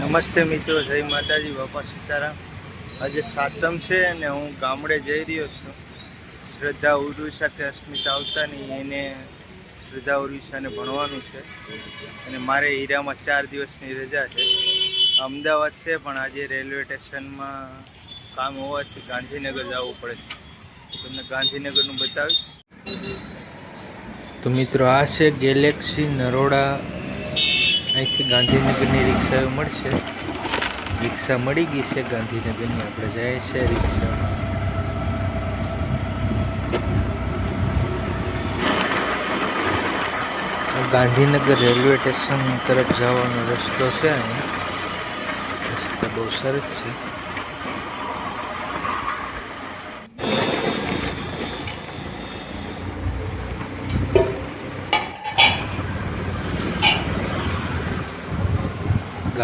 નમસ્તે મિત્રો, જય માતાજી, બાપા સીતારામ. આજે સાતમ છે અને હું ગામડે જઈ રહ્યો છું. શ્રદ્ધા ઉર્વિશા કે અસ્મિતા આવતા નહીં એને શ્રદ્ધા ઉર્વિશાને ભણવાનું છે. અને મારે હીરામાં ચાર દિવસની રજા છે. અમદાવાદ છે, પણ આજે રેલવે સ્ટેશનમાં કામ હોવાથી ગાંધીનગર જવું પડે છે. તમને ગાંધીનગરનું બતાવીશ? તો મિત્રો, આ છે ગેલેક્સી નરોડા અહીંથી ગાંધીનગરની રિક્ષાઓ મળશે. રિક્ષા મળી ગઈ છે. ગાંધીનગરની આપણે જાય છે રિક્ષામાં ગાંધીનગર રેલવે સ્ટેશન તરફ જવાનો રસ્તો છે રસ્તો બહુ સરસ છે.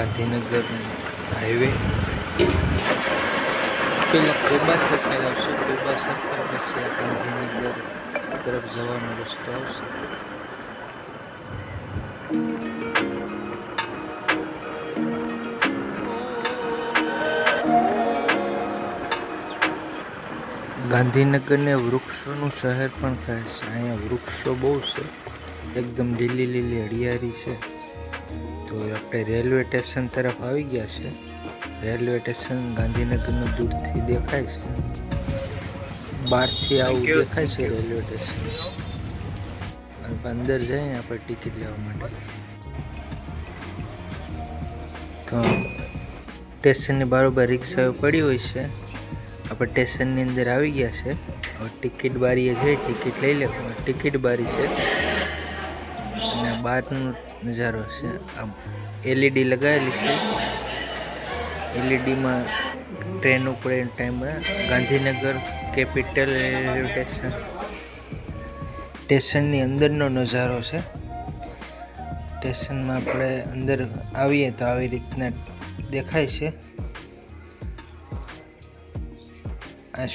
ગાંધીનગર હાઈવે. પેલા કોબા સર્કલ આવશે કોબા સર્કલ પછી આ ગાંધીનગર તરફ જવાનો રસ્તો આવશે. ગાંધીનગરને વૃક્ષોનું શહેર પણ કહે છે. અહીંયા વૃક્ષો બહુ છે. એકદમ લીલી લીલી હરિયાળી છે. આપણે રેલવે સ્ટેશન તરફ આવી ગયા છે. રેલવે સ્ટેશન ગાંધીનગરનું દૂરથી દેખાય છે. બહારથી આવું દેખાય છે રેલવે સ્ટેશન. અંદર જઈએ આપણે ટિકિટ લેવા માટે. તો સ્ટેશનની બારોબાર રિક્ષાઓ પડી હોય છે. આપણે સ્ટેશનની અંદર આવી ગયા છે. હવે ટિકિટ બારીએ જઈ ટિકિટ લઈ લે ટિકિટ બારી છે. બહારનો નજારો છે. આમ એલઈડી લગાવેલી છે. એલઈડીમાં ટ્રેન ઉપર એ time Gandhinagar capital railway station સ્ટેશનની અંદરનો નજારો છે. સ્ટેશનમાં આપણે અંદર આવીએ તો આવી રીતના દેખાય છે. આ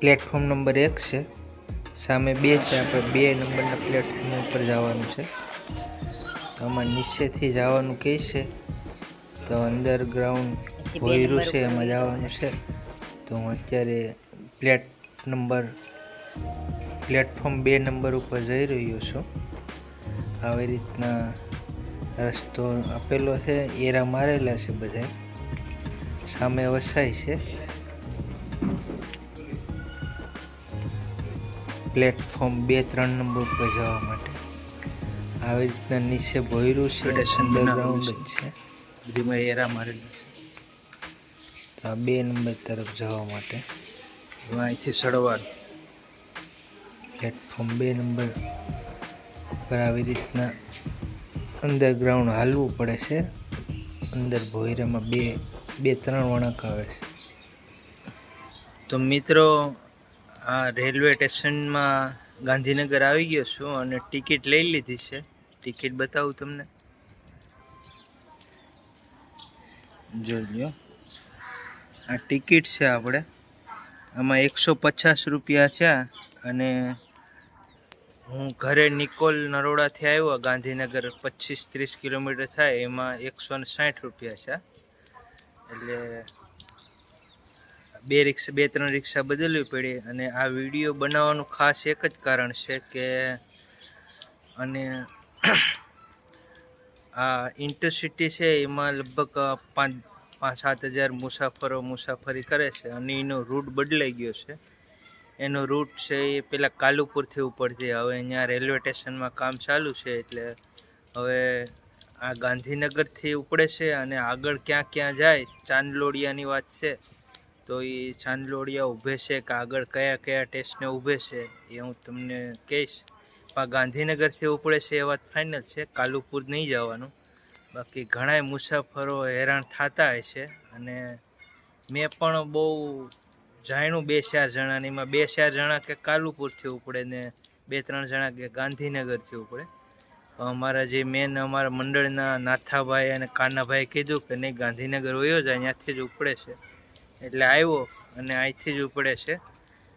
પ્લેટફોર્મ નંબર એક છે. સામે બે છે આપણે બે નંબરના પ્લેટફોર્મ ઉપર જવાનું છે. તો આમાં નીચેથી જવાનું કહે છે તો અંડરગ્રાઉન્ડ ભોયરું છે એમાં જવાનું છે. તો હું અત્યારે પ્લેટ નંબર પ્લેટફોર્મ બે નંબર ઉપર જઈ રહ્યો છું. આવી રીતના રસ્તો આપેલો છે એરા મારેલા છે બધા સામે વસાય છે. પ્લેટફોર્મ બે ત્રણ નંબર ઉપર જવા માટે. આવી રીતના નીચે ભોયરું છે અંડરગ્રાઉન્ડ જ છે. બધીમાં એરા મારેલા છે. તો આ બે નંબર તરફ જવા માટે. અહીંથી સડવાર પ્લેટફોર્મ બે નંબર પર આવી રીતના અંડરગ્રાઉન્ડ હાલવું પડે છે. અંદર ભોયરામાં બે બે ત્રણ વળાંક આવે છે. તો મિત્રો આ રેલવે સ્ટેશનમાં ગાંધીનગર આવી ગયો છું અને ટિકિટ લઈ લીધી છે. ટિકિટ બતાવું તમને. જોઈ લ્યો. આ ટિકિટ છે આપણે. આમાં એકસો પચાસ રૂપિયા છે અને હું ઘરે નિકોલ નરોડાથી આવ્યો. ગાંધીનગર પચીસ ત્રીસ કિલોમીટર થાય. એમાં એકસો ને સાઠ રૂપિયા છે એટલે બે રિક્ષા, બે, ત્રણ રિક્ષા બદલવી પડી અને આ વીડિયો બનાવવાનું ખાસ એક જ કારણ છે કે અને આ ઇન્ટરસિટી છે એમાં લગભગ પાંચ પાંચ, સાત હજાર મુસાફરો મુસાફરી કરે છે અને એનો રૂટ બદલાઈ ગયો છે. એનો રૂટ છે એ પેલા કાલુપુરથી ઉપડતી હવે અહીંયા રેલવે સ્ટેશનમાં કામ ચાલુ છે એટલે હવે આ ગાંધીનગરથી ઉપડે છે અને આગળ ક્યાં ક્યાં જાય, ચાંદલોડિયાની વાત છે. તો એ ચાંદલોડિયા ઊભે છે કે આગળ કયા કયા ટેસ્ટને ઊભે છે એ હું તમને કહીશ. પણ ગાંધીનગરથી ઉપડે છે એ વાત ફાઇનલ છે, કાલુપુર નહીં જવાનું. બાકી ઘણાય મુસાફરો હેરાન થતા હોય છે અને મેં પણ બહુ જાણ્યું બે ચાર જણાની, એમાં બે ચાર જણા કે કાલુપુરથી ઉપડે ને બે ત્રણ જણા કે ગાંધીનગરથી ઉપડે. અમારા જે મેન અમારા મંડળના નાથાભાઈ અને કાનાભાઈ કીધું કે નહીં ગાંધીનગર વયો જાય, ત્યાંથી જ ઉપડે છે. એટલે આવ્યો અને અહીંથી જ ઉપડે છે.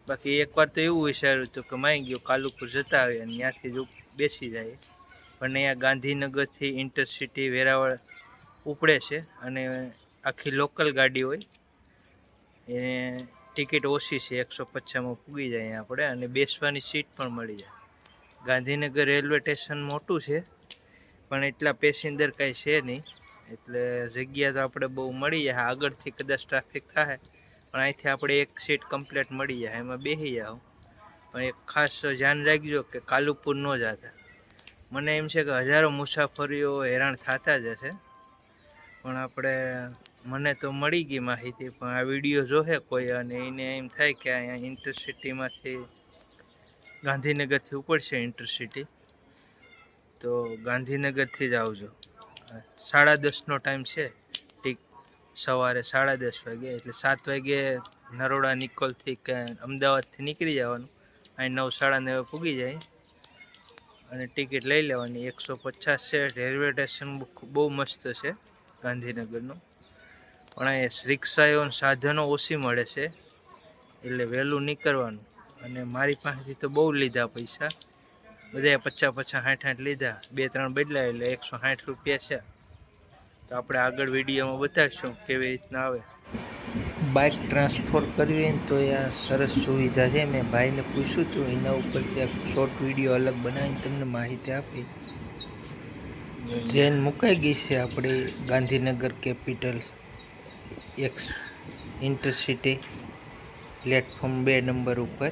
બાકી એકવાર તો એવું વિચાર્યું હતું કે માઈ ગયો, કાલુપુર જતા આવીએ અને ત્યાંથી જ બેસી જાય. પણ અહીંયા ગાંધીનગરથી ઇન્ટરસિટી, વેરાવળ ઉપડે છે અને આખી લોકલ ગાડી હોય. એને ટિકિટ ઓછી છે, એકસો પચાસમાં પૂગી જાય અહીંયા આપણે અને બેસવાની સીટ પણ મળી જાય. ગાંધીનગર રેલવે સ્ટેશન મોટું છે, પણ એટલા પેસેન્જર કાંઈ છે નહીં. એટલે જગ્યા તો આપણે બહુ મળી જાય. આગળથી કદાચ ટ્રાફિક થાય પણ અહીંથી આપણે એક સીટ કમ્પ્લીટ મળી જાય. એમાં બેસી જાઓ. પણ એક ખાસ ધ્યાન રાખજો કે કાલુપુર ન જતા. મને એમ છે કે હજારો મુસાફરીઓ હેરાન થતા જ હશે. પણ આપણે, મને તો મળી ગઈ માહિતી, પણ આ વીડિયો જોહે કોઈ અને એને એમ થાય કે અહીંયા ઇન્ટરસિટીમાંથી ગાંધીનગરથી ઉપડશે ઇન્ટરસિટી તો ગાંધીનગરથી જ આવજો. સાડા દસનો ટાઈમ છે. ઠીક, સવારે સાડા દસ વાગે એટલે સાત વાગે નરોડા નિકોલથી કે અમદાવાદથી નીકળી જવાનું. અહીં નવ સાડા નવે પૂગી જાય. અને ટિકિટ લઈ લેવાની. એકસો પચાસ છે. રેલવે સ્ટેશન બહુ મસ્ત છે ગાંધીનગરનું. પણ અહીંયા રિક્ષાઓ સાધનો ઓછી મળે છે. એટલે વહેલું નીકળવાનું. અને મારી પાસેથી તો બહુ લીધા પૈસા. બધાએ પચાસ પચાસ સાઠ સાઠ લીધા. બે ત્રણ બદલા એટલે એકસો સાઠ રૂપિયા છે. તો આપણે આગળ વિડીયોમાં બતાવીશું કેવી રીતના આવે. બાઇક ટ્રાન્સફર કરવી હોય તો એ આ સરસ સુવિધા છે. મેં ભાઈને પૂછ્યું હતું એના ઉપરથી એક શોર્ટ વીડિયો અલગ બનાવીને તમને માહિતી આપી. ટ્રેન મુકાઈ ગઈ છે આપણે Gandhinagar capital ex intercity platform બે નંબર ઉપર.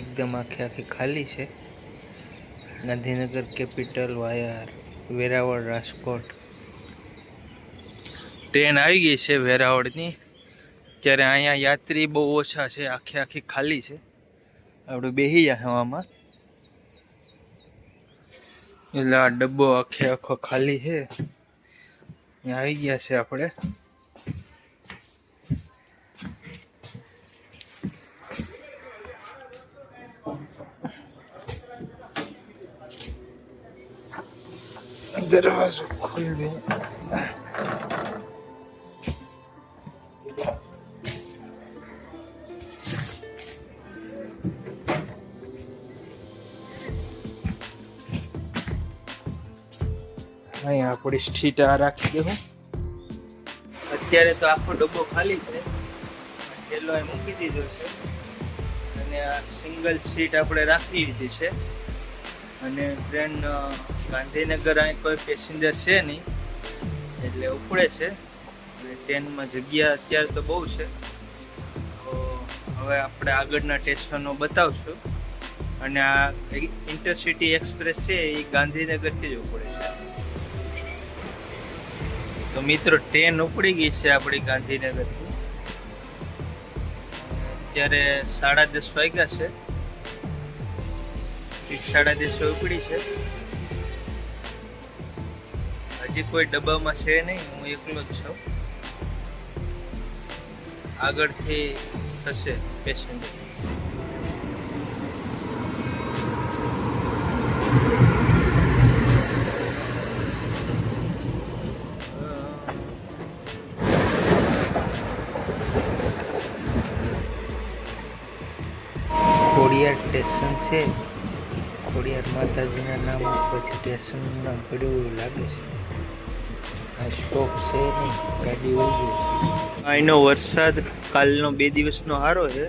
એકદમ આખે આખી ખાલી છે. Gandhinagar capital via, Veraval Rajkot. Train આવી ગઈ છે વેરાવળની. ત્યારે અહીંયા યાત્રી બહુ ઓછા છે, આખી આખી ખાલી છે. આપણે બેસી જાય હવામાં. એટલે આ ડબ્બો આખે આખો ખાલી છે. આવી ગયા છે આપણે. દરવાજો ખોલ દે અહીંયા આપણી સ્ટ્રીટ આ રાખી દેવું અત્યારે તો આખો ડબ્બો ખાલી છે. પેલો એ મૂકી દીધો છે. અને આ સિંગલ સીટ આપણે રાખી લીધી છે. અને ટ્રેન ગાંધીનગર અહીં કોઈ પેસેન્જર છે નહીં, એટલે ઉપડે છે. ટ્રેનમાં જગ્યા અત્યારે તો બહુ છે. તો હવે આપણે આગળના સ્ટેશનો બતાવશું. અને આ ઇન્ટરસિટી એક્સપ્રેસ છે એ ગાંધીનગરથી જ ઉપડે છે. તો મિત્રો ટ્રેન ઉપડી ગઈ છે આપણી ગાંધીનગરથી. અત્યારે સાડા દસ વાગ્યા છે. ઠીક સાડા દસ ઉપડી છે. હજી કોઈ ડબ્બામાં છે નહીં, હું એકલો જ છું. આગળથી થશે પેસેન્જર કોડિયા સ્ટેશન છે. ખોડિયાર માતાજીના નામ પછી સ્ટેશનનું પડ્યું એવું લાગે છે. આ સ્ટોપ છે નહીં, ગાડી વહી ગઈ અહીંનો વરસાદ કાલનો બે દિવસનો સારો છે.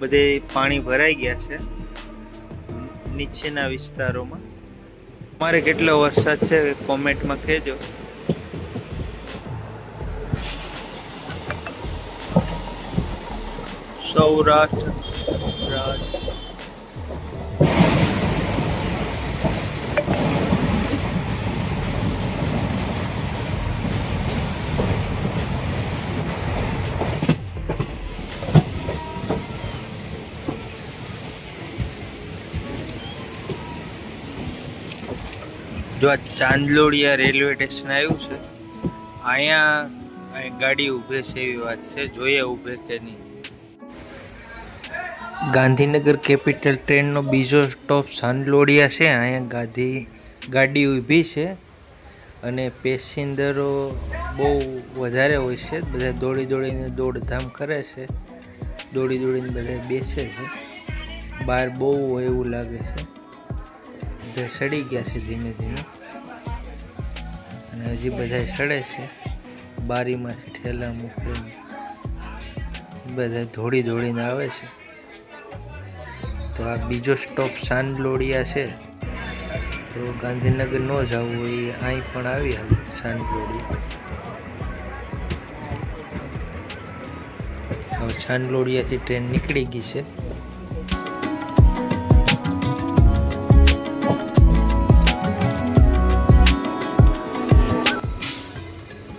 બધે પાણી ભરાઈ ગયા છે, નીચેના વિસ્તારોમાં. તમારે કેટલો વરસાદ છે કોમેન્ટમાં કહેજો. સૌરાષ્ટ્ર જો આ ચાંદલોડિયા રેલવે સ્ટેશન આવ્યું છે, અહીંયા અહીં ગાડી ઊભે છે એવી વાત છે, જોઈએ ઊભે કે નહીં. ગાંધીનગર કેપિટલ ટ્રેનનો બીજો સ્ટોપ ચાંદલોડિયા છે, અહીંયા ગાંધી, ગાડી ઊભી છે અને પેસેન્જરો બહુ વધારે હોય છે, બધા દોડી દોડીને દોડધામ કરે છે, દોડી દોડીને બધા બેસે છે, બહાર બહુ એવું લાગે છે. બધા સડી ગયા છે ધીમે ધીમે. અને હજી બધા સડે છે. બારીમાંથી ઠેલા મૂકે બધા ધોળી ધોળીને આવે છે. તો આ બીજો સ્ટોપ સાંડલોડિયા છે. તો ગાંધીનગર ન જવું હોય અહીં પણ આવી હવે સાંડલોડિયા. હવે સાંડલોડિયાથી ટ્રેન નીકળી ગઈ છે.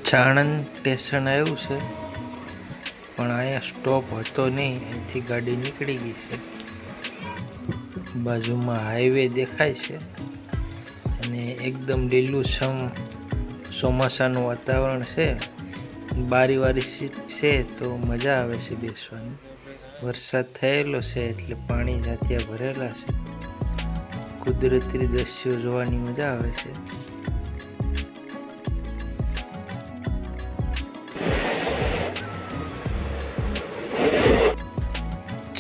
ચાણંદ સ્ટેશન આવ્યું છે. પણ અહીંયા સ્ટોપ હતો નહીં. અહીંથી ગાડી નીકળી ગઈ છે. બાજુમાં હાઈવે દેખાય છે. અને એકદમ લીલુંછમ ચોમાસાનું વાતાવરણ છે. બારીવાળી સીટ છે તો મજા આવે છે બેસવાની. વરસાદ થયેલો છે એટલે પાણી જાતિયા ભરેલા છે. કુદરતી દ્રશ્યો જોવાની મજા આવે છે.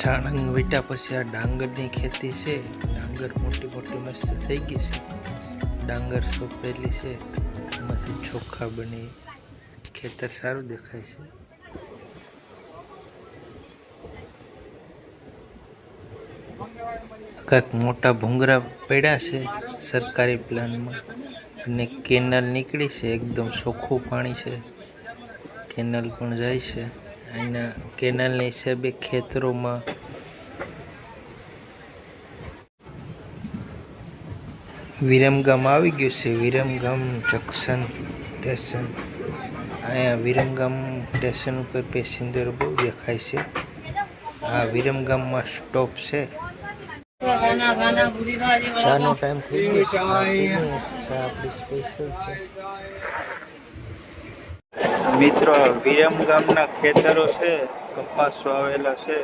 છાણંગ વીટા પછી આ ડાંગરની ખેતી છે. ડાંગર મોટી મોટી મસ્ત થઈ ગઈ છે. ડાંગર સોંપેલી છે. એમાંથી ચોખ્ખા બની ખેતર સારું દેખાય છે. કાંઈક મોટા ભૂંગરા પડ્યા છે સરકારી પ્લાનમાં. અને કેનાલ નીકળી છે. એકદમ ચોખ્ખું પાણી છે. કેનાલ પણ જાય છે. અહીંના કેનાલના હિસાબે ખેતરોમાં વિરમગામ આવી ગયું છે. Viramgam junction station. અહીંયા વિરમગામ સ્ટેશન ઉપર પેસેન્જરો બહુ દેખાય છે. આ વિરમગામમાં સ્ટોપ છે. ચાનો ટાઈમ થઈ ગયો છે. આપણી સ્પેશિયલ છે. મિત્રો વિરમ ગામના ખેતરો છે, કપાસ વાવેલા છે.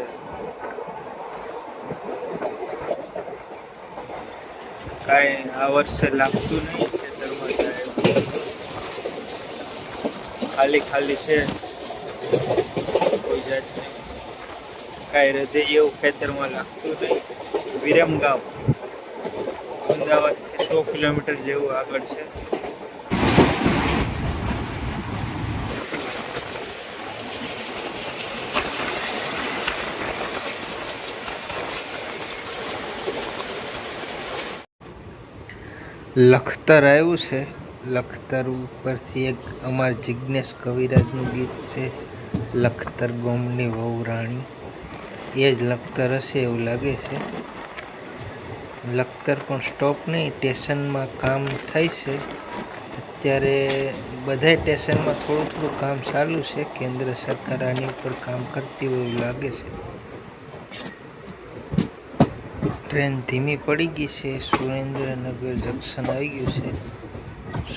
કાંઈ આ વર્ષે લાગતું નહીં ખેતરમાં ખાલી ખાલી છે. કોઈ જાત નહીં. કાંઈ હૃદય એવું ખેતરમાં લાગતું નહીં. વિરમ ગામ અમદાવાદથી સો કિલોમીટર જેવું આગળ છે. લખતર આવ્યું છે. લખતર ઉપરથી એક અમાર જિજ્ઞેશ કવિરાજનું ગીત છે, લખતર ગોમની વહુ રાણી એ જ લખતર હશે એવું લાગે છે. લખતર પણ સ્ટોપ નહીં, સ્ટેશનમાં કામ થાય છે. અત્યારે બધા સ્ટેશનમાં થોડું થોડું કામ ચાલુ છે. કેન્દ્ર સરકાર આની ઉપર કામ કરતી હોય એવું લાગે છે. ટ્રેન ધીમી પડી ગઈ છે. સુરેન્દ્રનગર જંકશન આવી ગયું છે.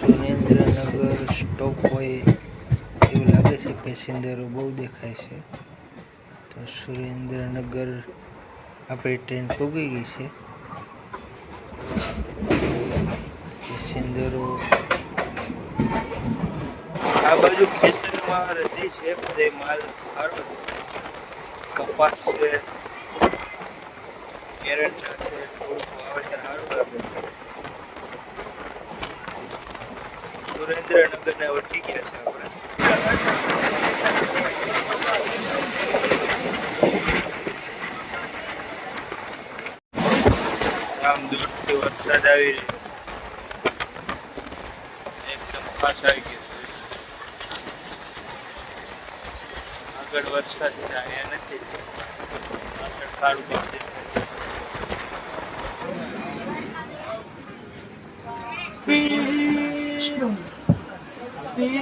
સુરેન્દ્રનગર સ્ટોપ હોય એવું લાગે છે. પેસેન્જરો બહુ દેખાય છે. તો સુરેન્દ્રનગર આપણી ટ્રેન પૂગી ગઈ છે. પેસેન્જરો આ બાજુ ખેતરમાં રધી છે. બધે માલ. કપાસ છે. લાગે સુરેન્દ્રનગર ને વટી ગયા છે આપણે આમ દૂરથી વરસાદ આવી રહ્યો એકદમ ફાસ આવી ગયો આગળ વરસાદ છે, અહીંયા નથી. પાછળ કાળું કામ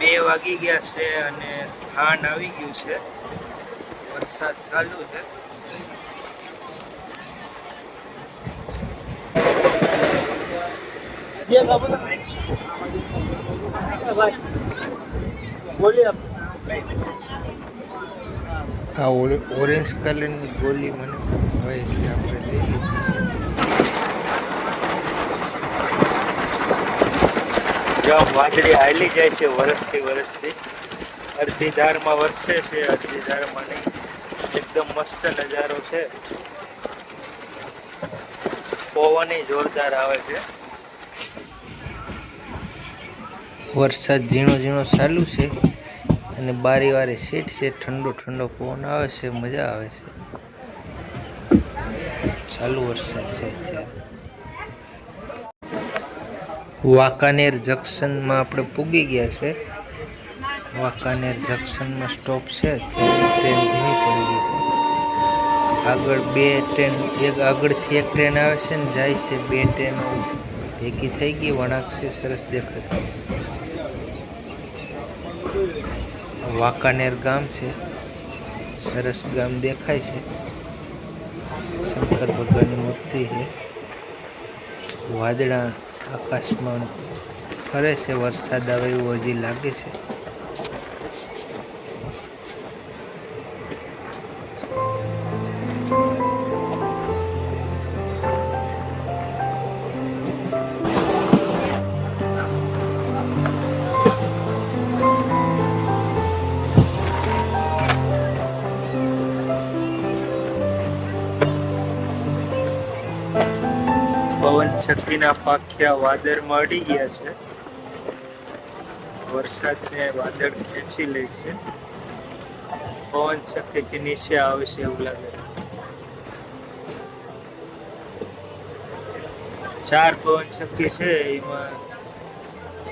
બે વાગી ગયા છે અને થાન આવી ગયું છે. વરસાદ ચાલુ છે. આ ઓરેન્જ કલરની ગોલી મને હોય છે, આપણે લઈ લીધી વાદળી હાલી જાય છે વરસથી વરસથી. અડધી ધારમાં વરસે છે, અડધી ધારમાં નહીં. એકદમ મસ્ત નજારો છે. પવન જોરદાર આવે છે. વરસાદ ઝીણો ઝીણો ચાલુ છે અને બારી વારે સીટ છે ઠંડો ઠંડો પવન આવે છે, મજા આવે છે. ચાલુ વરસાદ છે અત્યારે વાંકાનેર જંકશનમાં આપણે પૂગી ગયા છે. વાંકાનેર જંકશનમાં સ્ટોપ છે. ટ્રેન ધીમી પડી ગઈ છે. આગળ બે ટ્રેન એક આગળથી એક ટ્રેન આવે છે ને જાય છે બે ટ્રેનો ભેગી થઈ ગઈ, વળાંક છે, સરસ દેખાતી. વાંકાનેર ગામ છે. સરસ ગામ દેખાય છે. શંકર ભગવાનની મૂર્તિ છે. વાદળા આકાશમાં ફરે છે વરસાદ આવે એવું હજી લાગે છે. શક્તિના પાખ્યા વાદળમાં અડી ગયા છે. વરસાદને વાદળ ખેંચી લે છે. પવન શક્તિથી નીચે આવે એવું લાગે ચાર પવન શક્તિ છે, એમાં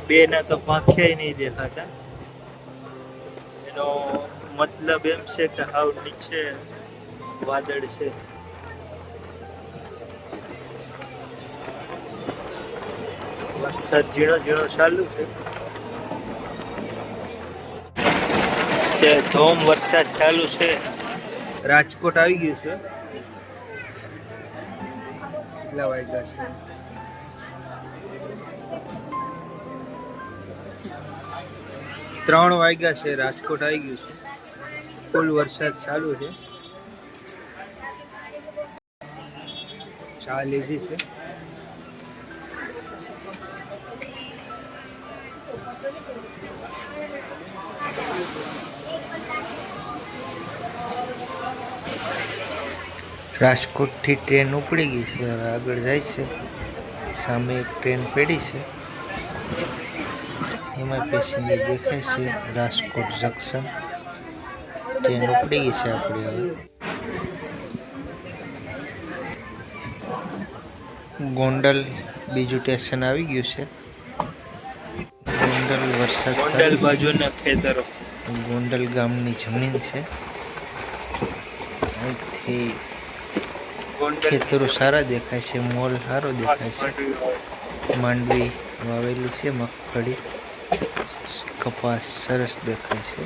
બે ના તો પાંખ્યા નહીં દેખાતા. એનો મતલબ એમ છે કે હાવ નીચે વાદળ છે. વરસાદ ઝીણો ઝીણો ચાલુ છે. તે ધોમ વરસાદ ચાલુ છે. રાજકોટ આવી ગયું છે. કેટલા વાગ્યા છે? ત્રણ વાગ્યા છે, રાજકોટ આવી ગયું છે. ફૂલ વરસાદ ચાલુ છે. ચા લીધી છે. રાજકોટથી ટ્રેન ઉપડી ગઈ છે. હવે આગળ જાય છે. સામે એક ટ્રેન પડી છે. એમાં પેસેન્જર દેખાય છે. રાજકોટ જંકશન. ટ્રેન ઉપડી ગઈ છે આપણે હવે. ગોંડલ બીજું સ્ટેશન આવી ગયું છે. ગોંડલ વરસાદ ગોંડલ બાજુના ખેતરો. ગોંડલ ગામની જમીન છે. અહીંથી ખેતરો સારા દેખાય છે મોલ સારો દેખાય છે. માંડવી વાવેલી છે મગફળી. કપાસ સરસ દેખાય છે.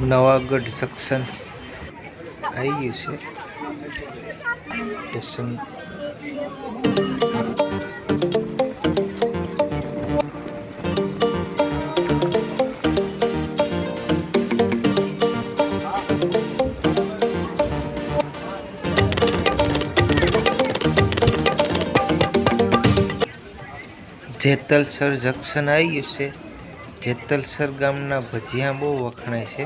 નવાગઢ જંકશન આવી ગયું છે. સ્ટેશન જેતલસર જંકશન આવી ગયું છે. જેતલસર ગામના ભજીયા બહુ વખણાય છે.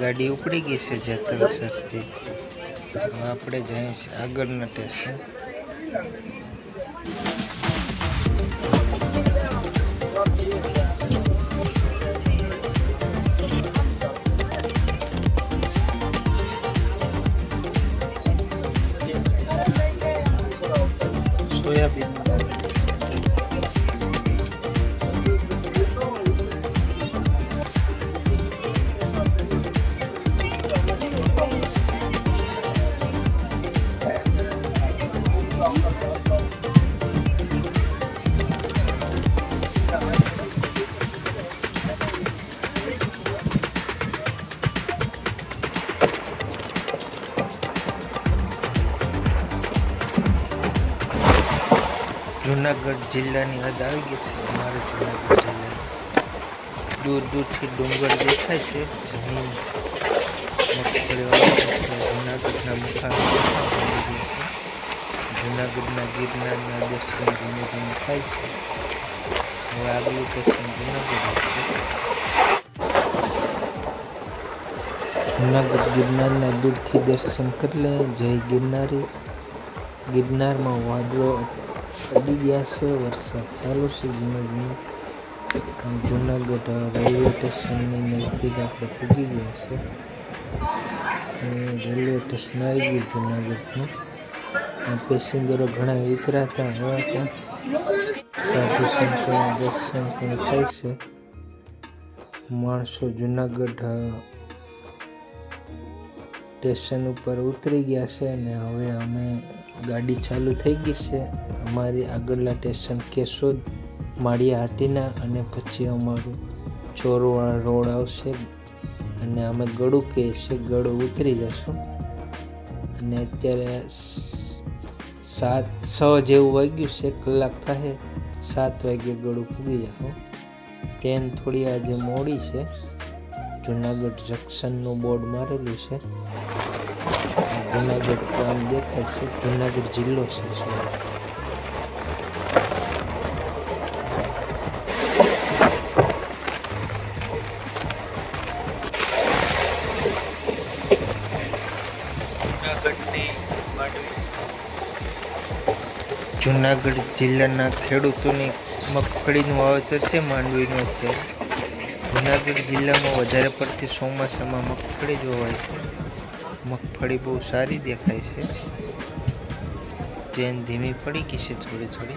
ગાડી ઉપડી ગઈ છે જેતલસરથી. હવે આપણે જઈએ છીએ આગળના સ્ટેશન. જિલ્લાની હદ આવી ગઈ છે. અમારે જુનાગઢ જિલ્લાની દૂર દૂરથી ડુંગર દેખાય છે. જમીન જુનાગઢના મુખા જુનાગઢના ગિરનારના દર્શન ધીમે ધીમે થાય છે. હવે આગલું દર્શન જુનાગઢ છે. જુનાગઢ ગિરનારના દૂરથી દર્શન કરી લે જય ગિરનારી. ગિરનારમાં વાદળો પડી ગયા છે, વરસાદ ચાલુ છે ધીમે ધીમે જુનાગઢ રેલવે સ્ટેશનની નજદીક આપણે પૂગી ગયા છે. રેલવે સ્ટેશન આવી ગયું જુનાગઢનું. પેસેન્જરો ઘણા વિતરાતા એવા હતા સાધુ સંતોના દર્શન પણ થાય છે. માણસો જુનાગઢ સ્ટેશન ઉપર ઉતરી ગયા છે અને હવે અમે ગાડી ચાલુ થઈ ગઈ છે. અમારી આગળના સ્ટેશન કેશોદ, માળિયા હાટીના અને પછી અમારું ચોરવાળા રોડ આવશે અને અમે ગળું કહીએ છીએ ગળું ઉતરી જશું. અને અત્યારે સાત, છ જેવું વાગ્યું છે, કલાક થાય, સાત વાગે ગળું પૂગી જાઓ. ટ્રેન થોડી આજે મોડી છે. જુનાગઢ જંકશનનું બોર્ડ મારેલું છે. જુનાગઢ ગામ દેખાય છે જુનાગઢ જિલ્લો છે. જુનાગઢ જિલ્લાના ખેડૂતોની મગફળીનું વાવેતર છે માંડવીનું અત્યારે. જુનાગઢ જિલ્લામાં વધારે પડતી ચોમાસામાં મગફળી જોવાય છે. મગફળી બહુ સારી દેખાય છે. ટ્રેન ધીમી પડી ગઈ છે થોડી થોડી.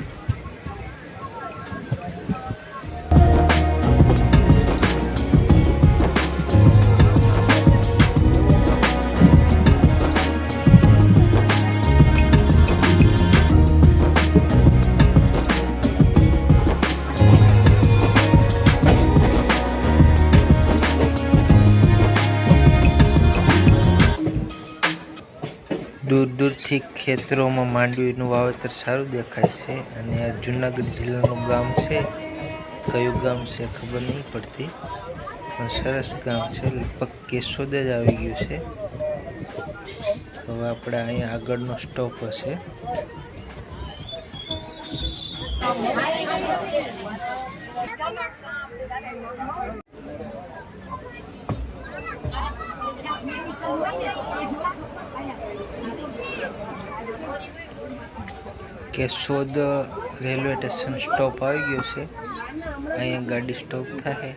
ખેતરોમાં માંડવીનું વાવેતર સારું દેખાય છે અને આ જુનાગઢ જિલ્લાનું ગામ છે. કયું ગામ છે ખબર નહીં પડતી, પણ સરસ ગામ છે. લગભગ કેશોદ જ આવી ગયું છે. તો હવે આપણે અહીંયા આગળનો સ્ટોપ હશે. કેશોદ રેલવે સ્ટેશન સ્ટોપ આવી ગયો છે. અહીંયા ગાડી સ્ટોપ થાય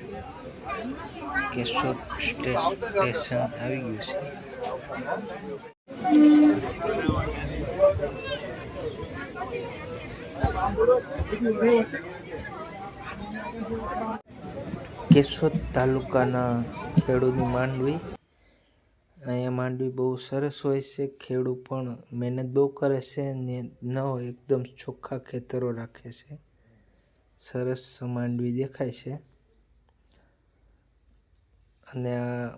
કેશોદ સ્ટે- સ્ટેશન આવી ગયું છે. કેશોદ તાલુકાના ખેડૂતની માંડવી અહીંયા માંડવી બહુ સરસ હોય છે, ખેડૂત પણ મહેનત બહુ કરે છે ને ન હોય એકદમ ચોખ્ખા ખેતરો રાખે છે. સરસ માંડવી દેખાય છે. અને આ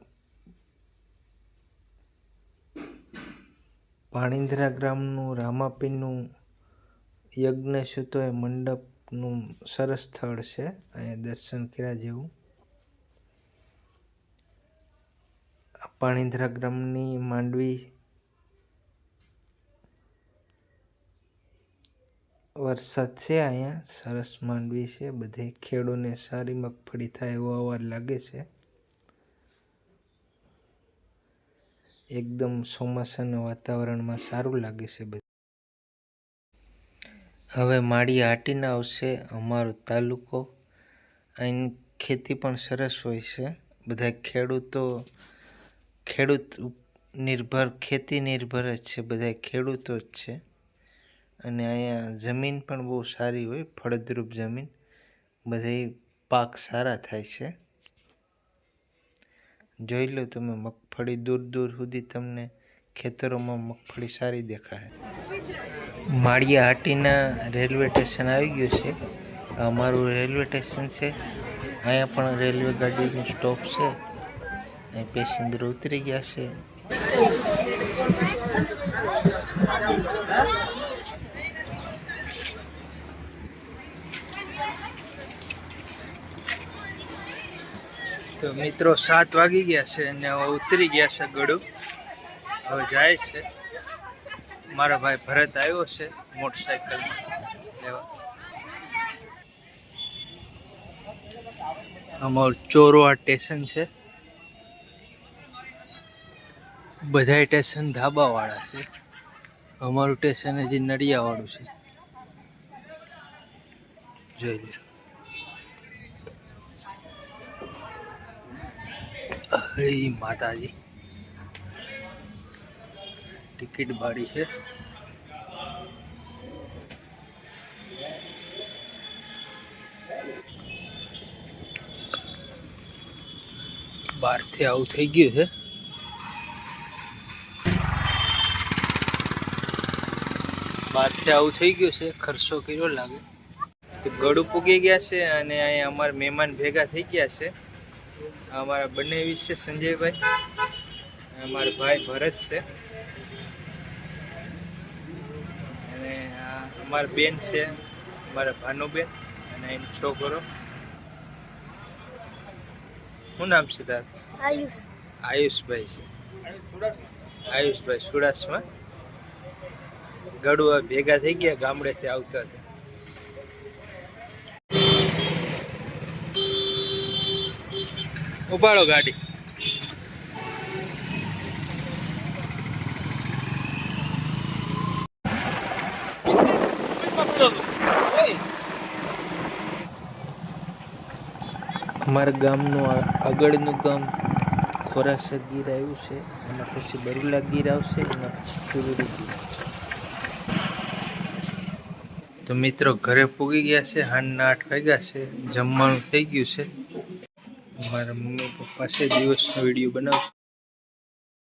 પાણીંદ્રા ગ્રામનું રામાપીનું યજ્ઞ છે, તો એ મંડપનું સરસ સ્થળ છે. અહીંયા દર્શન કર્યા જેવું. આ પાણીંદ્રા ગ્રામની માંડવી વરસાદ છે અહીંયા. સરસ માંડવી છે. બધે ખેડૂને સારી મગફળી થાય એવો અવાજ લાગે છે. એકદમ ચોમાસાના વાતાવરણમાં સારું લાગે છે બધું. હવે માળી હાટીને આવશે અમારો તાલુકો. અહીં ખેતી પણ સરસ હોય છે. બધા ખેડૂતો ખેડૂત નિર્ભર, ખેતી નિર્ભર જ છે બધા ખેડૂતો જ છે. અને અહીંયા જમીન પણ બહુ સારી હોય, ફળદ્રુપ જમીન. બધે પાક સારા થાય છે. જોઈ લો તમે, મગફળી દૂર દૂર સુધી તમને ખેતરોમાં મગફળી સારી દેખાય. માળિયા હાટીના રેલવે સ્ટેશન આવી ગયું છે. અમારું રેલવે સ્ટેશન છે. અહીંયા પણ રેલવે ગાડીનું સ્ટોપ છે. અહીં પેસેન્જરો ઉતરી ગયા છે. તો મિત્રો સાત વાગી ગયા છે અને ઉતરી ગયા છે ગળું. હવે જાય છે. મારા ભાઈ ભરત આવ્યો છે મોટરસાયકલ લેવા. અમારું ચોરવા સ્ટેશન છે. બધા સ્ટેશન ધાબાવાળા છે. અમારું સ્ટેશન હજી નડિયાવાળું છે. જોઈ લો. માતાજી. ટિકિટ ભાડી છે. બહારથી આવું થઈ ગયું છે. બહારથી આવું થઈ ગયું છે ખર્ચો કર્યો લાગે. તો ગળું પૂગી ગયા છે અને અહીંયા અમારા મહેમાન ભેગા થઈ ગયા છે. અમારા બંને વિશે સંજયભાઈ અમારા ભાઈ ભરત છે. અને અમારા બેન છે અમારા ભાનુબેન અને એનો છોકરો. શું નામ છે તાર? આયુષ. આયુષભાઈ છે. આયુષભાઈ સુડાસમાં ગળું ભેગા થઈ ગયા ગામડેથી આવતા હતા. ઉપાડો ગાડી. અમારા ગામનું આગળનું ગામ ખોરાસા ગીર આવ્યું છે. એના પછી બરુલા ગીર આવશે એના પછી ચુરુડી ગીર. તો મિત્રો ઘરે પૂગી ગયા છે હાંજના આઠ વાગ્યા છે, જમવાનું થઈ ગયું છે. મારા મમ્મી પપ્પા છે, દિવસનો વીડિયો બનાવશે.